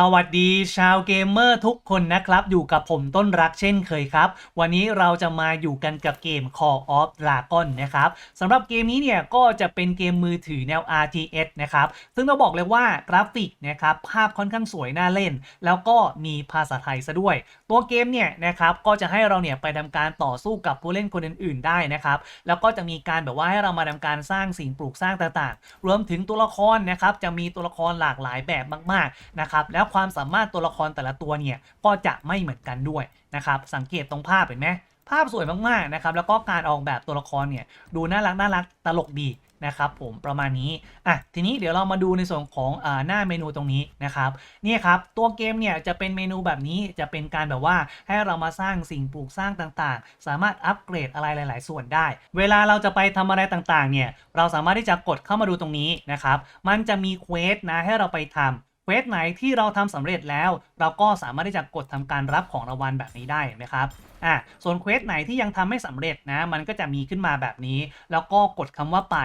สวัสดีชาวเกมเมอร์ทุกคนนะครับ อยู่กับผมต้นรักเช่นเคยครับ วันนี้เราจะมาอยู่กันกับเกม Call of Dragon นะครับสำหรับเกมนี้เนี่ยก็จะเป็นเกมมือถือแนว RTS นะครับซึ่งต้องบอกเลยว่ากราฟิกนะครับภาพค่อนข้างสวยน่าเล่น แล้วก็มีภาษาไทยซะด้วย ตัวเกมเนี่ยนะครับก็จะให้เราเนี่ยไปทำการต่อสู้กับผู้เล่นคนอื่น ๆ ได้นะครับแล้วก็จะมีการแบบว่าให้เรามาทำการสร้างสิ่งปลูกสร้างต่าง ๆ รวมถึงตัวละครนะครับจะมีตัวละครหลากหลายแบบมากๆนะครับแล้วความสามารถตัวละครแต่ละตัวเนี่ยก็จะไม่เหมือนกันด้วยนะครับสังเกตตรงภาพเห็นไหมภาพสวยมากๆนะครับแล้วก็การออกแบบตัวละครเนี่ยดูน่ารักน่ารักตลกดีนะครับผมประมาณนี้อะทีนี้เดี๋ยวเรามาดูในส่วนของอหน้าเมนูตรงนี้นะครับนี่ครับตัวเกมเนี่ยจะเป็นเมนูแบบนี้จะเป็นการแบบว่าให้เรามาสร้างสิ่งปลูกสร้างต่างๆ สามารถอัปเกรดอะไรหลาย ๆ ส่วนได้ เวลาเราจะไปทำอะไรต่างๆเนี่ยเราสามารถที่จะกดเข้ามาดูตรงนี้นะครับมันจะมีเควสนะให้เราไปทำ เควสไหนที่เราทำสำเร็จแล้ว เราก็สามารถที่จะกดทำการรับของรางวัลแบบนี้ได้เห็นไหมครับอ่าส่วนเควสไหนที่ยังทำไม่สำเร็จนะ มันก็จะมีขึ้นมาแบบนี้ แล้วก็กดคำว่าไป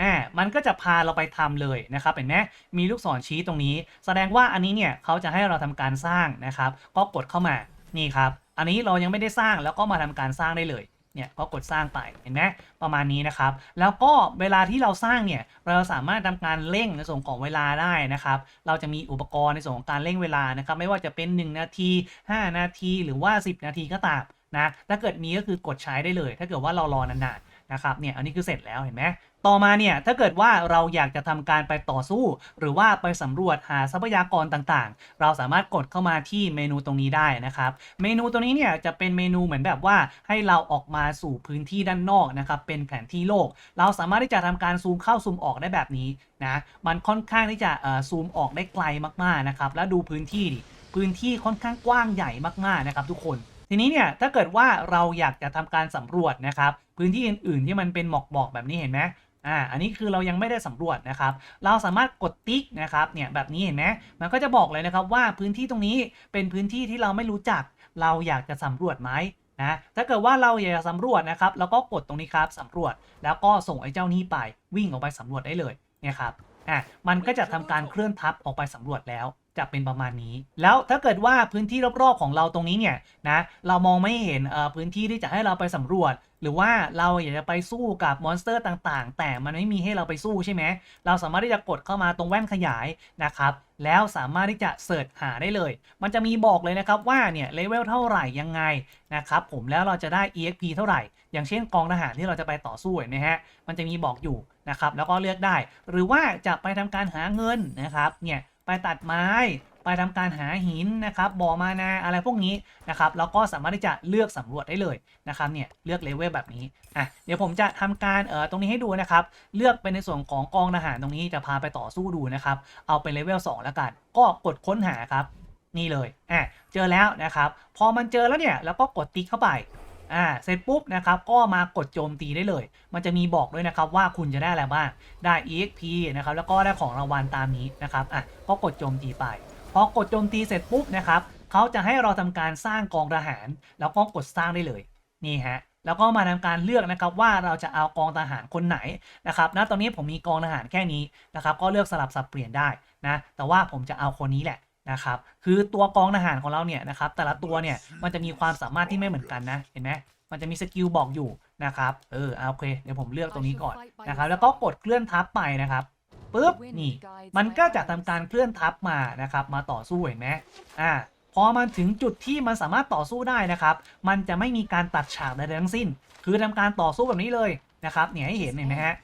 อ่ามันก็จะพาเราไปทำเลยนะครับเห็นไหมมีลูกศรชี้ตรงนี้ แสดงว่าอันนี้เนี่ยเขาจะให้เราทำการสร้างนะครับ ก็กดเข้ามานี่ครับ อันนี้เรายังไม่ได้สร้างแล้วก็มาทำการสร้างได้เลย เนี่ยก็กดสร้างไปเห็นไหมประมาณนี้นะครับ แล้วก็เวลาที่เราสร้างเนี่ยเราสามารถทำการเร่งในส่วนของเวลาได้นะครับ เราจะมีอุปกรณ์ในส่วนของการเร่งเวลานะครับ ไม่ว่าจะเป็น 1 นาที 5 นาที หรือว่า 10 นาทีก็ตามนะถ้าเกิดมีก็คือกดใช้ได้เลย ถ้าเกิดว่าเรารอนานๆ นะครับเนี่ยอันนี้คือเสร็จแล้วเห็นไหมต่อมาเนี่ยถ้าเกิดว่าเราอยากจะทำการไปต่อสู้ หรือว่าไปสำรวจหาทรัพยากรต่างๆ เราสามารถกดเข้ามาที่เมนูตรงนี้ได้นะครับ เมนูตัวนี้เนี่ยจะเป็นเมนูเหมือนแบบว่าให้เราออกมาสู่พื้นที่ด้านนอกนะครับเป็นแผนที่โลก เราสามารถที่จะทำการซูมเข้าซูมออกได้แบบนี้นะมันค่อนข้างที่จะซูมออกได้ไกลมากๆนะครับแล้วดูพื้นที่ดิพื้นที่ค่อนข้างกว้างใหญ่มากๆนะครับทุกคน ทีนี้เนี่ยถ้าเกิดว่าเราอยากจะทำการสำรวจนะครับ พื้นที่อื่น ๆ ที่มันเป็นหมอกๆแบบนี้เห็นไหมอ่าอันนี้คือเรายังไม่ได้สำรวจนะครับ เราสามารถกดติ๊กนะครับเนี่ยแบบนี้เห็นไหมมันก็จะบอกเลยนะครับว่าพื้นที่ตรงนี้เป็นพื้นที่ที่เราไม่รู้จัก เราอยากจะสำรวจไหมนะถ้าเกิดว่าเราอยากจะสำรวจนะครับเราก็กดตรงนี้ครับสำรวจ แล้วก็ส่งไอ้เจ้านี้ไปวิ่งออกไปสำรวจได้เลยเนี่ยครับอะมันก็จะทำการเคลื่อนทับออกไปสำรวจแล้ว จะเป็นประมาณนี้ แล้วถ้าเกิดว่าพื้นที่รอบๆของเราตรงนี้เนี่ยนะเรามองไม่เห็นพื้นที่ที่จะให้เราไปสำรวจ หรือว่าเราอยากจะไปสู้กับมอนสเตอร์ต่างๆ แต่มันไม่มีให้เราไปสู้ใช่ไหมเราสามารถที่จะกดเข้ามาตรงแว่นขยายนะครับแล้วสามารถที่จะเสิร์ชหาได้เลย มันจะมีบอกเลยนะครับว่าเนี่ยเลเวลเท่าไหร่ยังไงนะครับผมแล้วเราจะได้ EXP เท่าไหร่ อย่างเช่นกองทหารที่เราจะไปต่อสู้เห็นไหมฮะมันจะมีบอกอยู่นะครับแล้วก็เลือกได้ หรือว่าจะไปทำการหาเงินนะครับเนี่ย ไปตัดไม้ ไปทำการหาหินนะครับบ่อมานาอะไรพวกนี้นะครับแล้วก็สามารถที่จะเลือกสำรวจได้เลยนะครับเนี่ยเลือกเลเวลแบบนี้อะเดี๋ยวผมจะทำการเอ่อตรงนี้ให้ดูนะครับเลือกเป็นในส่วนของกองทหารตรงนี้จะพาไปต่อสู้ดูนะครับเอาเป็นเลเวล2แล้วกัน ก็กดค้นหาครับนี่เลยอะเจอแล้วนะครับ พอมันเจอแล้วเนี่ย แล้วก็กดติ๊กเข้าไป อ่าเสร็จปุ๊บนะครับก็มากดโจมตีได้เลย มันจะมีบอกด้วยนะครับว่าคุณจะได้อะไรบ้าง ได้ EXP นะครับแล้วก็ได้ของรางวัลตามนี้นะครับอะก็กดโจมตีไปพอกดโจมตีเสร็จปุ๊บนะครับเขาจะให้เราทำการสร้างกองทหาร แล้วก็กดสร้างได้เลยนี่ฮะแล้วก็มาทำการเลือกนะครับว่าเราจะเอากองทหารคนไหนนะครับณตอนนี้ผมมีกองทหารแค่นี้นะครับก็เลือกสลับสับเปลี่ยนได้นะแต่ว่าผมจะเอาคนนี้แหละ นะครับคือตัวกองทหารของเราเนี่ยนะครับแต่ละตัวเนี่ยมันจะมีความสามารถที่ไม่เหมือนกันนะเห็นไหมมันจะมีสกิลบอกอยู่นะครับเออเอาโอเคเดี๋ยวผมเลือกตรงนี้ก่อนนะครับแล้วก็กดเคลื่อนทับไปนะครับปุ๊บนี่มันก็จะทำการเคลื่อนทับมานะครับมาต่อสู้เห็นไหมอ่าพอมันถึงจุดที่มันสามารถต่อสู้ได้นะครับ มันจะไม่มีการตัดฉากใดๆทั้งสิ้น คือทำการต่อสู้แบบนี้เลยนะครับเนี่ยให้เห็นเห็นไหมฮะ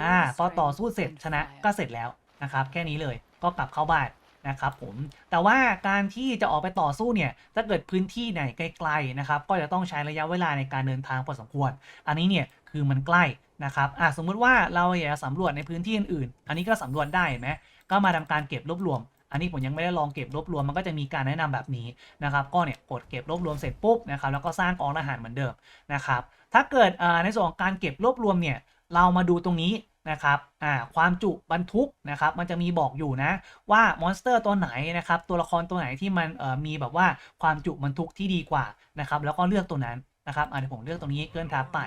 อ่าพอต่อสู้เสร็จชนะก็เสร็จแล้วนะครับแค่นี้เลยก็กลับเข้าบ้าน นะครับผมแต่ว่าการที่จะออกไปต่อสู้เนี่ยถ้าเกิดพื้นที่ไหนไกลๆนะครับก็จะต้องใช้ระยะเวลาในการเดินทางพอสมควร อันนี้เนี่ยคือมันใกล้นะครับอะสมมุติว่าเราอยากจะสำรวจในพื้นที่อื่นๆ อันนี้ก็สำรวจได้เห็นไหมก็มาทำการเก็บรวบรวม อันนี้ผมยังไม่ได้ลองเก็บรวบรวมมันก็จะมีการแนะนำแบบนี้นะครับ ก็เนี่ยกดเก็บรวบรวมเสร็จปุ๊บนะครับแล้วก็สร้างกองทหารเหมือนเดิมนะครับ ถ้าเกิดในส่วนของการเก็บรวบรวมเนี่ยเรามาดูตรงนี้ นะครับอ่าความจุบรรทุกนะครับมันจะมีบอกอยู่นะว่ามอนสเตอร์ตัวไหนนะครับตัวละครตัวไหนที่มันเอ่อมีแบบว่าความจุบรรทุกที่ดีกว่านะครับแล้วก็เลือกตัวนั้นนะครับอะเดี๋ยวผมเลือกตรงนี้เกินทับไป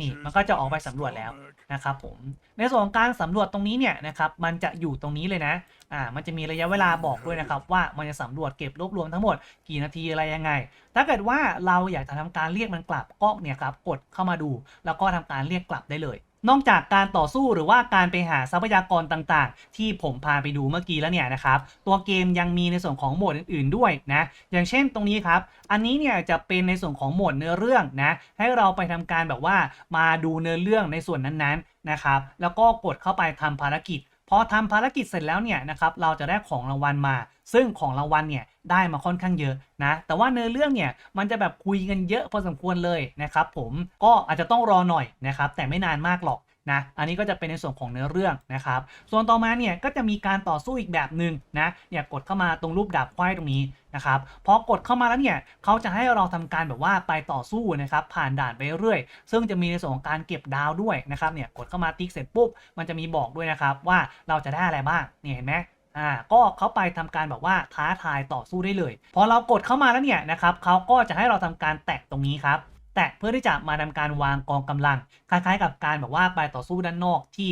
นี่มันก็จะออกไปสำรวจแล้วนะครับผมในส่วนของการสำรวจตรงนี้เนี่ยนะครับมันจะอยู่ตรงนี้เลยนะอ่ามันจะมีระยะเวลาบอกด้วยนะครับว่ามันจะสำรวจเก็บรวบรวมทั้งหมดกี่นาทีอะไรยังไง ถ้าเกิดว่าเราอยากจะทำการเรียกมันกลับก็เนี่ยครับกดเข้ามาดู แล้วก็ทำการเรียกกลับได้เลย นอกจากการต่อสู้หรือว่าการไปหาทรัพยากรต่างๆ ที่ผมพาไปดูเมื่อกี้แล้วเนี่ยนะครับ ตัวเกมยังมีในส่วนของโหมดอื่นๆด้วยนะ อย่างเช่นตรงนี้ครับ อันนี้เนี่ยจะเป็นในส่วนของโหมดเนื้อเรื่องนะ ให้เราไปทำการแบบว่ามาดูเนื้อเรื่องในส่วนนั้นๆนะครับ แล้วก็กดเข้าไปทำภารกิจ อทำภารกิจเสร็จแล้วเนี่ยนะครับเราจะได้ของรางวัลมา ซึ่งของรางวัลเนี่ยได้มาค่อนข้างเยอะนะแต่ว่าเนื้อเรื่องเนี่ยมันจะแบบคุยกันเยอะพอสมควรเลยนะครับผมก็อาจจะต้องรอหน่อยนะครับแต่ไม่นานมากหรอก นะ อันนี้ก็จะเป็นในส่วนของเนื้อเรื่องนะครับ ส่วนต่อมาเนี่ยก็จะมีการต่อสู้อีกแบบหนึ่งนะเนี่ยกดเข้ามาตรงรูปดาบควายตรงนี้นะครับพอกดเข้ามาแล้วเนี่ยเขาจะให้เราทำการแบบว่าไปต่อสู้นะครับผ่านด่านไปเรื่อย ซึ่งจะมีในส่วนของการเก็บดาวด้วยนะครับเนี่ยกดเข้ามาติ๊กเสร็จปุ๊บมันจะมีบอกด้วยนะครับว่าเราจะได้อะไรบ้างเนี่ยเห็นไหมอ่าก็เขาไปทำการแบบว่าท้าทายต่อสู้ได้เลย พอเรากดเข้ามาแล้วเนี่ยนะครับเขาก็จะให้เราทำการแตะตรงนี้ครับ แตะเพื่อที่จะมาทำการวางกองกำลัง คล้ายๆ กับการแบบว่าไปต่อสู้ด้านนอกที่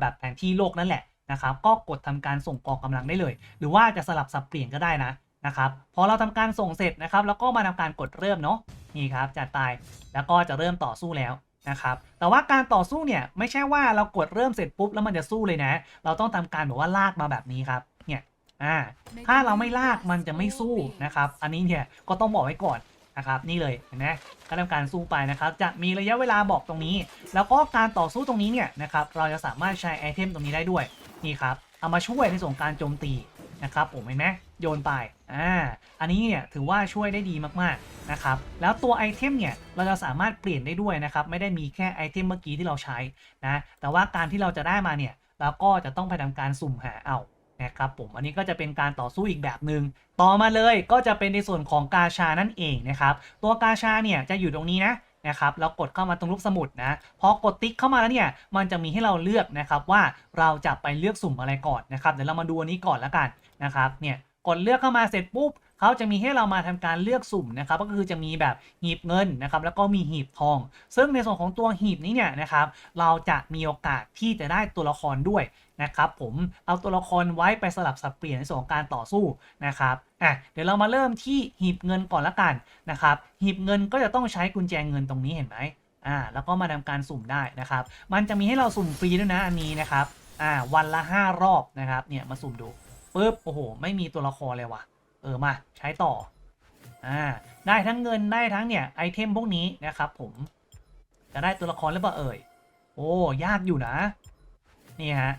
แบบแผนที่โลกนั่นแหละนะครับ ก็กดทำการส่งกองกำลังได้เลย หรือว่าจะสลับสับเปลี่ยนก็ได้นะนะครับ พอเราทำการส่งเสร็จนะครับ แล้วก็มาทำการกดเริ่มเนาะ นี่ครับจัดตาย แล้วก็จะเริ่มต่อสู้แล้วนะครับ แต่ว่าการต่อสู้เนี่ยไม่ใช่ว่าเรากดเริ่มเสร็จปุ๊บแล้วมันจะสู้เลยนะ เราต้องทำการแบบว่าลากมาแบบนี้ครับ เนี่ย อ่า ถ้าเราไม่ลากมันจะไม่สู้นะครับ อันนี้เนี่ยก็ต้องบอกไว้ก่อน นะครับนี่เลยเห็นไหมก็ทำการสู้ไปนะครับจะมีระยะเวลาบอกตรงนี้ แล้วก็การต่อสู้ตรงนี้เนี่ยนะครับเราจะสามารถใช้ไอเทมตรงนี้ได้ด้วยนี่ครับเอามาช่วยในส่วนการโจมตีนะครับผมเห็นไหมโยนไปอ่าอันนี้เนี่ยถือว่าช่วยได้ดีมากๆนะครับแล้วตัวไอเทมเนี่ยเราจะสามารถเปลี่ยนได้ด้วยนะครับไม่ได้มีแค่ไอเทมเมื่อกี้ที่เราใช้นะแต่ว่าการที่เราจะได้มาเนี่ยเราก็จะต้องไปทำการสุ่มหาเอา นะครับผมอันนี้ก็จะเป็นการต่อสู้อีกแบบหนึ่งต่อมาเลยก็จะเป็นในส่วนของกาชานั่นเองนะครับตัวกาชาเนี่ยจะอยู่ตรงนี้นะนะครับเรากดเข้ามาตรงรูปสมุดนะพอกดติ๊กเข้ามาแล้วเนี่ยมันจะมีให้เราเลือกนะครับว่าเราจะไปเลือกสุ่มอะไรก่อนนะครับเดี๋ยวเรามาดูอันนี้ก่อนแล้วกันนะครับเนี่ยกดเลือกเข้ามาเสร็จปุ๊บ เขาจะมีให้เรามาทำการเลือกสุ่มนะครับก็คือจะมีแบบหีบเงินนะครับแล้วก็มีหีบทอง ซึ่งในส่วนของตัวหีบนี้เนี่ยนะครับเราจะมีโอกาสที่จะได้ตัวละครด้วยนะครับผมเอาตัวละครไว้ไปสลับสับเปลี่ยนในส่วนของการต่อสู้นะครับอะเดี๋ยวเรามาเริ่มที่หีบเงินก่อนละกันนะครับหีบเงินก็จะต้องใช้กุญแจเงินตรงนี้เห็นไหมอ่าแล้วก็มาทำการสุ่มได้นะครับ มันจะมีให้เราสุ่มฟรีด้วยนะอันนี้นะครับอ่าวันละ 5 รอบนะครับเนี่ยมาสุ่มดูปุ๊บโอ้โห ไม่มีตัวละครเลยว่ะ เออมาใช้ต่ออ่าได้ทั้งเงินได้ทั้งเนี่ยไอเทมพวกนี้นะครับผมจะได้ตัวละครหรือเปล่าเอ่ยโอ้ยากอยู่นะนี่ฮะ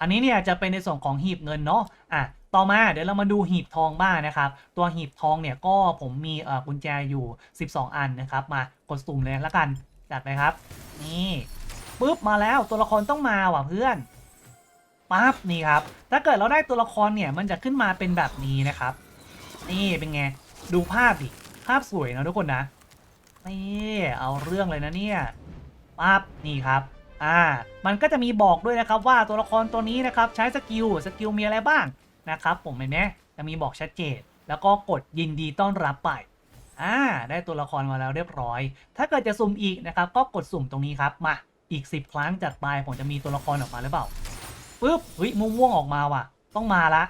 อันนี้เนี่ยจะเป็นในส่วนของหีบเงินเนาะอะต่อมาเดี๋ยวเรามาดูหีบทองบ้างนะครับ ตัวหีบทองเนี่ยก็ผมมีเอ่อกุญแจอยู่ 12 อันนะครับ มากดสุ่มเลยแล้วกันจัดไปครับ นี่ปุ๊บมาแล้วตัวละครต้องมาว่ะเพื่อนปั๊บนี่ครับถ้าเกิดเราได้ตัวละครเนี่ยมันจะขึ้นมาเป็นแบบนี้นะครับ นี่เป็นไง ดูภาพดิ ภาพสวยนะทุกคนนะ นี่เอาเรื่องเลยนะเนี่ยปั๊บนี่ครับอ่ามันก็จะมีบอกด้วยนะครับว่าตัวละครตัวนี้นะครับใช้สกิลสกิลมีอะไรบ้างนะครับผมเห็นไหมจะมีบอกชัดเจน แล้วก็กดยินดีต้อนรับไปอ่าได้ตัวละครมาแล้วเรียบร้อย ถ้าเกิดจะสุ่มอีกนะครับ ก็กดสุ่มตรงนี้ครับมาอีก 10 ครั้งจัดไปผมจะมีตัวละครออกมาหรือเปล่าปึ๊บเฮ้ยม่วงออกมาว่ะ ต้องมาละ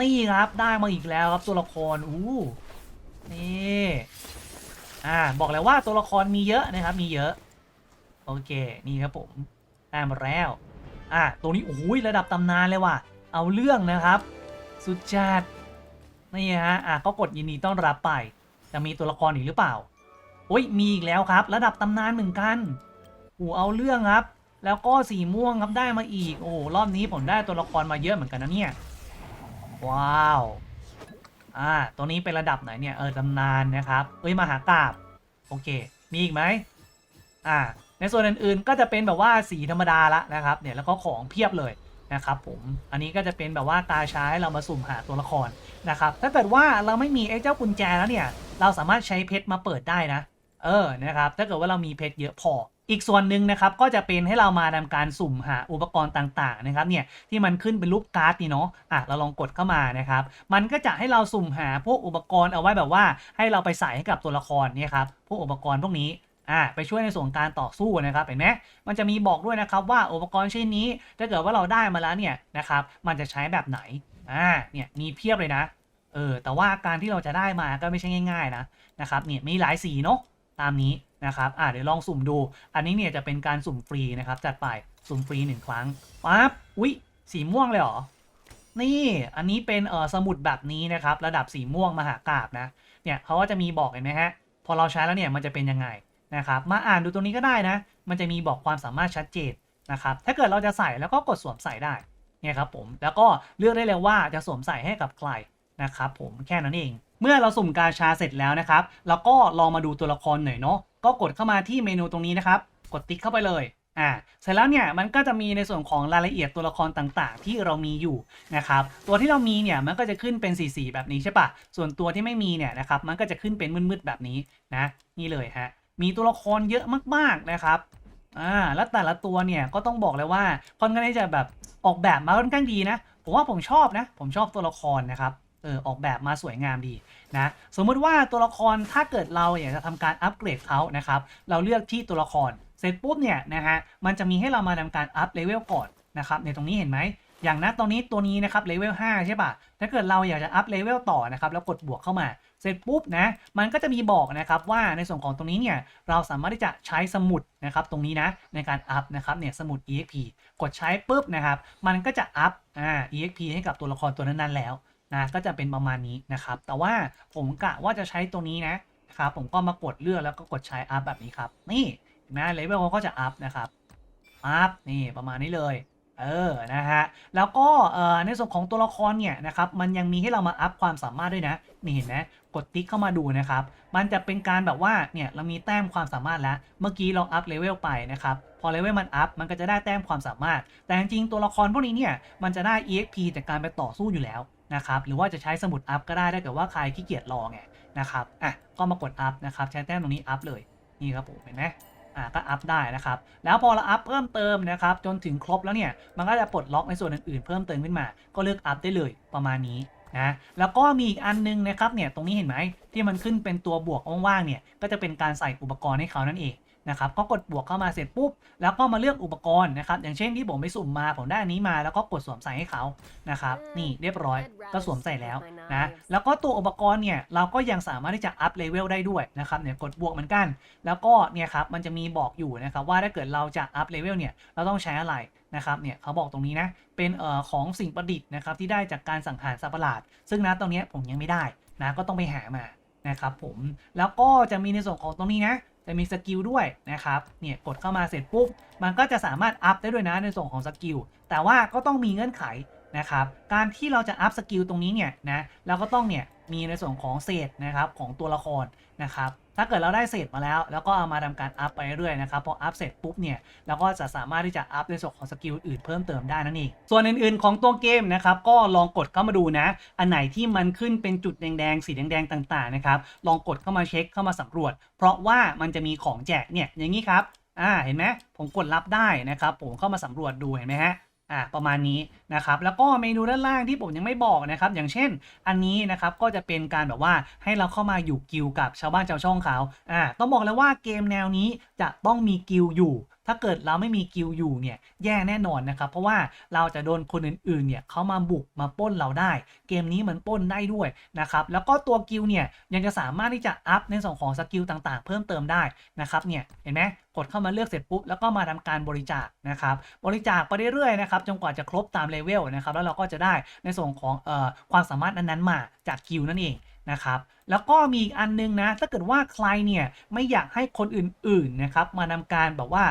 นี่ครับได้มาอีกแล้วครับตัวละครอู้นี่อ่าบอกเลยว่าตัวละครมีเยอะนะครับ มีเยอะ โอเคนี่ครับผมได้มาแล้วอะตัวนี้โอ้ยระดับตำนานเลยว่ะ เอาเรื่องนะครับ สุดจัดนี่ฮะอะก็กดยินดีต้อนรับไป จะมีตัวละครอีกหรือเปล่าโอ้ยมีอีกแล้วครับ ระดับตำนานเหมือนกันโอ้เอาเรื่องครับ แล้วก็สีม่วงครับได้มาอีก โอ้รอบนี้ผมได้ตัวละครมาเยอะเหมือนกันนะเนี่ย ว้าว อ่า ตัวนี้เป็นระดับไหนเนี่ย เออตำนานนะครับ เอ้ย มหากราบ โอเค มีอีกไหม อ่า ในส่วนอื่นๆ ก็จะเป็นแบบว่าสีธรรมดาละนะครับ เนี่ย แล้วก็ของเพียบเลยนะครับผม อันนี้ก็จะเป็นแบบว่ากาใช้เรามาสุ่มหาตัวละครนะครับ ถ้าเกิดว่าเราไม่มีไอ้เจ้ากุญแจแล้วเนี่ย เราสามารถใช้เพชรมาเปิดได้นะ เออ นะครับ ถ้าเกิดว่าเรามีเพชรเยอะพอ อีกส่วนหนึ่งนะครับก็จะเป็นให้เรามาทำการสุ่มหาอุปกรณ์ต่างๆนะครับเนี่ยที่มันขึ้นเป็นรูปการ์ดนี่เนาะอะเราลองกดเข้ามานะครับ มันก็จะให้เราสุ่มหาพวกอุปกรณ์เอาไว้แบบว่า ให้เราไปใส่ให้กับตัวละครเนี่ยครับพวกอุปกรณ์พวกนี้อะไปช่วยในส่วนการต่อสู้นะครับเห็นไหมมันจะมีบอกด้วยนะครับว่าอุปกรณ์ชิ้นนี้ถ้าเกิดว่าเราได้มาแล้วเนี่ยนะครับมันจะใช้แบบไหนอ่าเนี่ยมีเพียบเลยนะเออแต่ว่าการที่เราจะได้มาก็ไม่ใช่ง่าย ๆนะนะครับเนี่ยมีหลายสีเนาะตามนี้ นะครับอ่าเดี๋ยวลองสุ่มดู อันนี้เนี่ยจะเป็นการสุ่มฟรีนะครับ จัดไปสุ่มฟรีหนึ่งครั้งปั๊บอุ๊ยสีม่วงเลยเหรอ นี่อันนี้เป็นเออสมุดแบบนี้นะครับ ระดับสีม่วงมหากราบนะเนี่ยเขาก็จะมีบอกเห็นไหมฮะพอเราใช้แล้วเนี่ยมันจะเป็นยังไงนะครับมาอ่านดูตรงนี้ก็ได้นะ มันจะมีบอกความสามารถชัดเจนนะครับถ้าเกิดเราจะใส่แล้วก็กดสวมใส่ได้เนี่ยครับผมแล้วก็เลือกได้เลยว่าจะสวมใส่ให้กับใครนะครับผมแค่นั้นเอง เมื่อเราสุ่มกาชาเสร็จแล้วนะครับเราก็ลองมาดูตัวละครหน่อยเนาะ ก็กดเข้ามาที่เมนูตรงนี้นะครับ กดติ๊กเข้าไปเลยอ่าเสร็จแล้วเนี่ยมันก็จะมีในส่วนของรายละเอียดตัวละครต่างๆ ที่เรามีอยู่นะครับตัวที่เรามีเนี่ยมันก็จะขึ้นเป็นสีสีๆแบบนี้ใช่ปะส่วนตัวที่ไม่มีเนี่ยนะครับมันก็จะขึ้นเป็นมืดๆแบบนี้นะนี่เลยฮะมีตัวละครเยอะมากๆนะครับอ่าแล้วแต่ละตัวเนี่ยก็ต้องบอกเลยว่าค่อนข้างที่จะแบบออกแบบมาค่อนข้างดีนะผมว่าผมชอบนะ ผมชอบตัวละครนะครับ เออออกแบบมาสวยงามดีนะสมมุติว่าตัวละครถ้าเกิดเราอยากจะทำการอัปเกรดเขานะครับเราเลือกที่ตัวละครเสร็จปุ๊บเนี่ยนะฮะมันจะมีให้เรามาทำการอัพเลเวลก่อนนะครับในตรงนี้เห็นไหมอย่างนะตรงนี้ตัวนี้นะครับเลเวล5ใช่ป่ะถ้าเกิดเราอยากจะอัพเลเวลต่อนะครับแล้วกดบวกเข้ามา เสร็จปุ๊บนะมันก็จะมีบอกนะครับว่าในส่วนของตรงนี้เนี่ยเราสามารถที่จะใช้สมุดนะครับตรงนี้นะในการอัพนะครับเนี่ยสมุด exp กดใช้ปุ๊บนะครับมันก็จะอัพอ่า exp ให้กับตัวละครตัวนั้นๆแล้ว นะก็จะเป็นประมาณนี้นะครับ แต่ว่าผมกะว่าจะใช้ตัวนี้นะครับ ผมก็มากดเลือกแล้วก็กดใช้อัพแบบนี้ครับ นี่เห็นไหมเลเวลเขาก็จะอัพนะครับอัพนี่ประมาณนี้เลยเออ นะฮะ แล้วก็ในส่วนของตัวละครเนี่ยนะครับ มันยังมีให้เรามาอัพความสามารถด้วยนะ นี่เห็นไหมกดติ๊กเข้ามาดูนะครับ มันจะเป็นการแบบว่า เนี่ย เรามีแต้มความสามารถแล้ว เมื่อกี้เราอัพเลเวลไปนะครับ พอเลเวลมันอัพ มันก็จะได้แต้มความสามารถ แต่จริงๆตัวละครพวกนี้เนี่ย มันจะได้ EXP จากการไปต่อสู้อยู่แล้ว นะครับหรือว่าจะใช้สมุดอัพก็ได้ถ้าเกิดว่าใครขี้เกียจรอไงนะครับอะก็มากดอัพนะครับใช้แต้มตรงนี้อัพเลยนี่ครับผมเห็นไหมอ่าก็อัพได้นะครับ แล้วพอเราอัพเพิ่มเติมนะครับจนถึงครบแล้วเนี่ย มันก็จะปลดล็อกในส่วนอื่นๆ เพิ่มเติมขึ้นมา ก็เลือกอัพได้เลยประมาณนี้นะแล้วก็มีอีกอันนึงนะครับเนี่ยตรงนี้เห็นไหมที่มันขึ้นเป็นตัวบวกว่างๆเนี่ยก็จะเป็นการใส่อุปกรณ์ให้เขานั่นเอง นะครับก็กดบวกเข้ามาเสร็จปุ๊บ แล้วก็มาเลือกอุปกรณ์นะครับ อย่างเช่นที่ผมไปสุ่มมาผมได้อันนี้มาแล้วก็กดสวมใส่ให้เขานะครับ นี่เรียบร้อยก็สวมใส่แล้วนะแล้วก็ตัวอุปกรณ์เนี่ยเราก็ยังสามารถที่จะอัพเลเวลได้ด้วยนะครับเนี่ยกดบวกเหมือนกัน แล้วก็เนี่ยครับมันจะมีบอกอยู่นะครับว่าถ้าเกิดเราจะอัพเลเวลเนี่ยเราต้องใช้อะไรนะครับเนี่ยเขาบอกตรงนี้นะเป็นเอ่อของสิ่งประดิษฐ์นะครับที่ได้จากการสังหารสัตว์ประหลาด ซึ่งนะตรงเนี้ยผมยังไม่ได้นะก็ต้องไปหามานะครับผมแล้วก็จะมีในส่วนของตรงนี้นะ จะมีสกิลด้วยนะครับ เนี่ยกดเข้ามาเสร็จปุ๊บ มันก็จะสามารถอัพได้ด้วยนะในส่วนของสกิล แต่ว่าก็ต้องมีเงื่อนไขนะครับ การที่เราจะอัพสกิลตรงนี้เนี่ยนะ เราก็ต้องเนี่ย มีในส่วนของเศษนะครับของตัวละครนะครับถ้าเกิดเราได้เศษมาแล้ว แล้วก็เอามาทำการอัพไปเรื่อยนะครับพออัพเสร็จปุ๊บเนี่ยเราก็จะสามารถที่จะอัพในส่วนของสกิลอื่นเพิ่มเติมได้นั่นเองส่วนอื่นๆของตัวเกมนะครับก็ลองกดเข้ามาดูนะ อันไหนที่มันขึ้นเป็นจุดแดงๆสีแดงๆต่างๆนะครับลองกดเข้ามาเช็คเข้ามาสำรวจ เพราะว่ามันจะมีของแจกเนี่ยอย่างนี้ครับอ่าเห็นไหมผมกดรับได้นะครับ ผมเข้ามาสำรวจดูเห็นไหมฮะ อ่าประมาณนี้นะครับแล้วก็เมนูด้านล่างที่ผมยังไม่บอกนะครับอย่างเช่นอันนี้นะครับก็จะเป็นการแบบว่าให้เราเข้ามาอยู่กิลกับชาวบ้านชาวช่องเขาอ่าต้องบอกแล้วว่าเกมแนวนี้จะต้องมีกิลอยู่ ถ้าเกิดเราไม่มีกิลอยู่เนี่ยแย่แน่นอนนะครับ เพราะว่าเราจะโดนคนอื่นๆเนี่ยเขามาบุกมาป้นเราได้ เกมนี้มันป้นได้ด้วยนะครับแล้วก็ตัวกิลเนี่ยยังจะสามารถที่จะอัพในส่วนของสกิลต่างๆ เพิ่มเติมได้นะครับเนี่ยเห็นไหมกดเข้ามาเลือกเสร็จปุ๊บแล้วก็มาทำการบริจาคนะครับบริจาคไปเรื่อยๆนะครับจนกว่าจะครบตามเลเวลนะครับแล้วเราก็จะได้ในส่วนของเอ่อความสามารถนั้นๆมาจากกิลนั่นเอง นะครับ แล้วก็มีอีกอันนึงนะ ถ้าเกิดว่าใครเนี่ยไม่อยากให้คนอื่นๆนะครับมานำการแบบว่า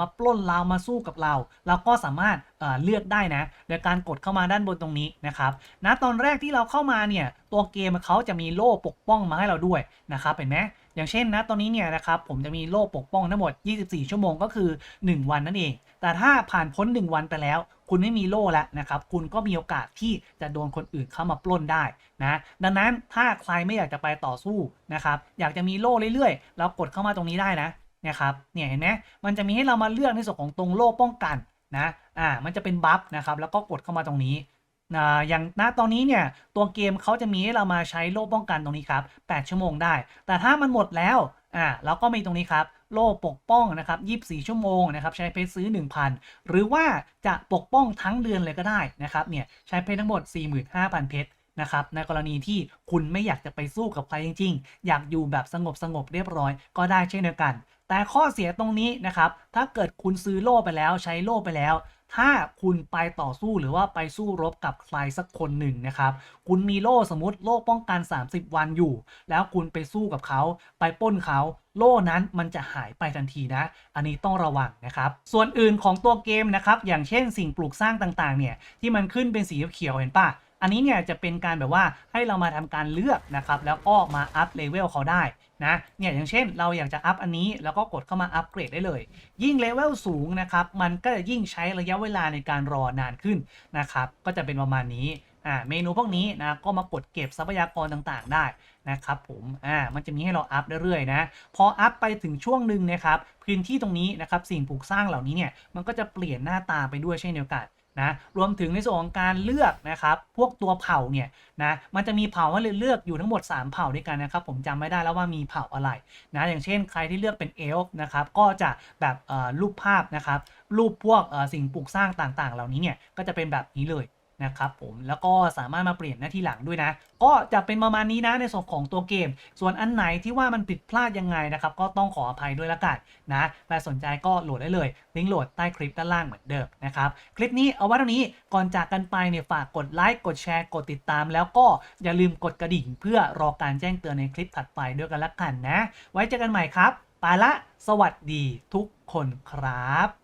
มาปล้นเรามาสู้กับเรา เราก็สามารถเเลือกได้นะโดยการกดเข้ามาด้านบนตรงนี้นะครับณตอนแรกที่เราเข้ามาเนี่ยตัวเกมเขาจะมีโล่ปกป้องมาให้เราด้วยนะครับเห็นไหม อย่างเช่นนะตอนนี้เนี่ยนะครับผมจะมีโล่ปกป้องทั้งหมด 24 ชั่วโมงก็คือ 1 วันนั่นเอง แต่ถ้าผ่านพ้น 1 วันไปแล้ว คุณไม่มีโล่แล้วนะครับ คุณก็มีโอกาสที่จะโดนคนอื่นเข้ามาปล้นได้นะดังนั้นถ้าใครไม่อยากจะไปต่อสู้นะครับอยากจะมีโล่เรื่อยๆ เรากดเข้ามาตรงนี้ได้นะเนี่ยครับเนี่ยเห็นไหมมันจะมีให้เรามาเลือกในส่วนของตรงโล่ป้องกันนะอ่ามันจะเป็นบัฟนะครับแล้วก็กดเข้ามาตรงนี้ อย่างณตอนนี้เนี่ยตัวเกมเขาจะมีให้เรามาใช้โล่ป้องกันตรงนี้ครับ 8 ชั่วโมงได้ แต่ถ้ามันหมดแล้วอ่าเราก็มีตรงนี้ครับโล่ปกป้องนะครับ24 ชั่วโมงนะครับใช้เพชรซื้อ 1,000 หรือว่าจะปกป้องทั้งเดือนเลยก็ได้นะครับเนี่ยใช้เพชรทั้งหมด 45,000 เพชรนะครับในกรณีที่คุณไม่อยากจะไปสู้กับใครจริง ๆ อยากอยู่แบบสงบสงบเรียบร้อยก็ได้เช่นเดียวกัน แต่ข้อเสียตรงนี้นะครับถ้าเกิดคุณซื้อโล่ไปแล้วใช้โล่ไปแล้ว ถ้าคุณไปต่อสู้หรือว่าไปสู้รบกับใครสักคนหนึ่งนะครับ คุณมีโล่สมมติโล่ป้องกัน 30 วันอยู่ แล้วคุณไปสู้กับเขาไปป้นเขาโล่นั้นมันจะหายไปทันทีนะ อันนี้ต้องระวังนะครับ ส่วนอื่นของตัวเกมนะครับ อย่างเช่นสิ่งปลูกสร้างต่างๆ เนี่ยที่มันขึ้นเป็นสีเขียวเห็นปะอันนี้เนี่ยจะเป็นการแบบว่าให้เรามาทำการเลือกนะครับ แล้วก็มาอัพเลเวลเขาได้ นะเนี่ยอย่างเช่นเราอยากจะอัพอันนี้แล้วก็กดเข้ามาอัปเกรดได้เลย ยิ่งเลเวลสูงนะครับมันก็จะยิ่งใช้ระยะเวลาในการรอนานขึ้นนะครับก็จะเป็นประมาณนี้อ่าเมนูพวกนี้นะก็มากดเก็บทรัพยากรต่างๆ ได้นะครับผมอ่ามันจะมีให้เราอัพเรื่อยๆนะพออัพไปถึงช่วงหนึ่งนะครับพื้นที่ตรงนี้นะครับสิ่งปลูกสร้างเหล่านี้เนี่ยมันก็จะเปลี่ยนหน้าตาไปด้วยเช่นเดียวกัน นะรวมถึงในส่วนของการเลือกนะครับพวกตัวเผ่าเนี่ยนะมันจะมีเผ่าให้เราเลือกอยู่ทั้งหมด 3 เผ่าด้วยกันนะครับผมจำไม่ได้แล้วว่ามีเผ่าอะไรนะอย่างเช่น ใครที่เลือกเป็นเอลฟ์นะครับก็จะแบบรูปภาพนะครับรูปพวกสิ่งปลูกสร้างต่างๆ เหล่านี้เนี่ยก็จะเป็นแบบนี้เลย นะครับผมแล้วก็สามารถมาเปลี่ยนหน้าที่หลังด้วยนะ ก็จะเป็นประมาณนี้นะในส่วนของตัวเกม ส่วนอันไหนที่ว่ามันผิดพลาดยังไงนะครับ ก็ต้องขออภัยด้วยละกันนะใครสนใจก็โหลดได้เลย ลิงก์โหลดใต้คลิปด้านล่างเหมือนเดิมนะครับ คลิปนี้เอาไว้เท่านี้ก่อนจากกันไปเนี่ยฝากกดไลค์กดแชร์กดติดตาม แล้วก็อย่าลืมกดกระดิ่ง เพื่อรอการแจ้งเตือนในคลิปถัดไปด้วยกันละกันนะ ไว้เจอกันใหม่ครับไปละ สวัสดีทุกคนครับ